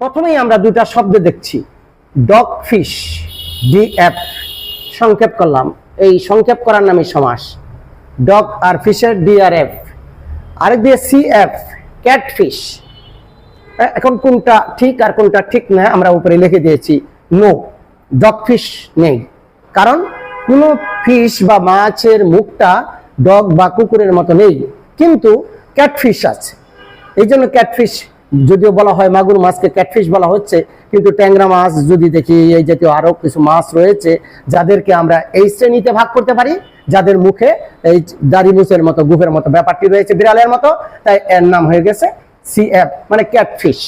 প্রথমেই আমরা দুটা শব্দ দেখছি। ডগ ফিশ ডিএফ সংক্ষেপ করলাম। এই সংক্ষেপ করার নামই সমাস। ডগ আর ফিশের ডিআরএফ আরেক দিয়ে সিএফ ক্যাটফিশ এখন কোনটা ঠিক আর কোনটা ঠিক না আমরা উপরে লিখে দিয়েছি, নো। ডগ ফিশ নেই। কারণ কোনো ফিশ বা মাছের মুখটা ডগ বা কুকুরের মতো নেই। কিন্তু ক্যাটফিশ আছে। এই জন্য ক্যাটফিশ যদিও বলা হয় মাগুর মাছকে ক্যাটফিশ বলা হচ্ছে, কিন্তু ট্যাংরা মাছ যদি দেখি, এই জাতীয় আরও কিছু মাছ রয়েছে, যাদেরকে আমরা এই শ্রেণীতে ভাগ করতে পারি, যাদের মুখে এই দাড়ি মুছের মতো, গুফের মতো ব্যাপারটি রয়েছে, বিড়ালের মতো, তাই এর নাম হয়ে গেছে সিএফ মানে ক্যাটফিশ।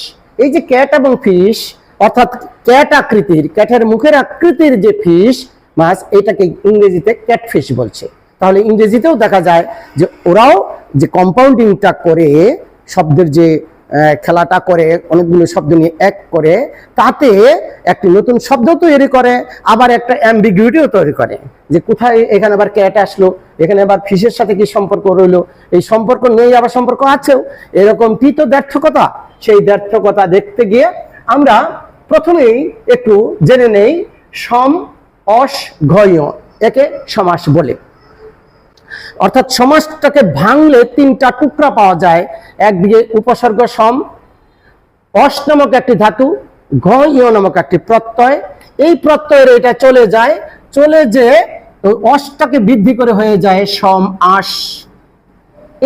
এই যে ক্যাট এবং ফিশ, অর্থাৎ ক্যাট আকৃতির, ক্যাটের মুখের আকৃতির যে ফিশ মাছ, এটাকে ইংরেজিতে ক্যাটফিশ বলছে। তাহলে ইংরেজিতেও দেখা যায় যে ওরাও যে কম্পাউন্ডিংটা করে, শব্দের যে খেলাটা করে, অনেকগুলো শব্দ নিয়ে এক করে, তাতে একটি নতুন শব্দ তৈরি করে, আবার একটা অ্যাম্বিগুইটিও তৈরি করে যে কোথায় এখানে আবার ক্যাট আসলো, এখানে আবার ফিশের সাথে কি সম্পর্ক রইল, এই সম্পর্ক নেই আবার সম্পর্ক আছেও। এরকমটি তো ব্যর্থকতা, সেই ব্যর্থকতা দেখতে গিয়ে আমরা প্রথমেই একটু জেনে নেই সম অস ঘয় একে সমাস বলে। অর্থাৎ সমাজটাকে ভাঙলে তিনটা টুকরা পাওয়া যায়। একদিকে উপসর্গ সম, অস নামক একটি ধাতু, ঘ ইয় নামক একটি প্রত্যয়। এই প্রত্যয়ের এটা চলে যায়, চলে যে অসটাকে বৃদ্ধি করে হয়ে যায় সম, আস।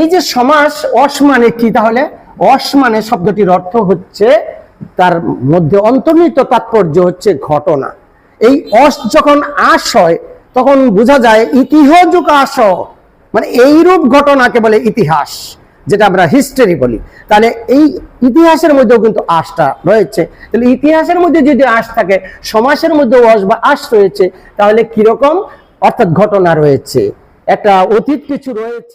এই যে সমাস, অস মানে কি তাহলে? অস মানে শব্দটির অর্থ হচ্ছে তার মধ্যে অন্তর্নিহিত তাৎপর্য হচ্ছে ঘটনা। এই অস যখন আস হয়, তখন বোঝা যায় ইতিহযুগ আস। মানে এইরূপ ঘটনাকে বলে ইতিহাস, যেটা আমরা হিস্টরি বলি। তাহলে এই ইতিহাসের মধ্যেও কিন্তু আশটা রয়েছে। তাহলে ইতিহাসের মধ্যে যদি আশ থাকে, সমাসের মধ্যে অস বা আশ রয়েছে, তাহলে কীরকম অর্থাৎ ঘটনা রয়েছে। একটা অতীত কিছু রয়েছে।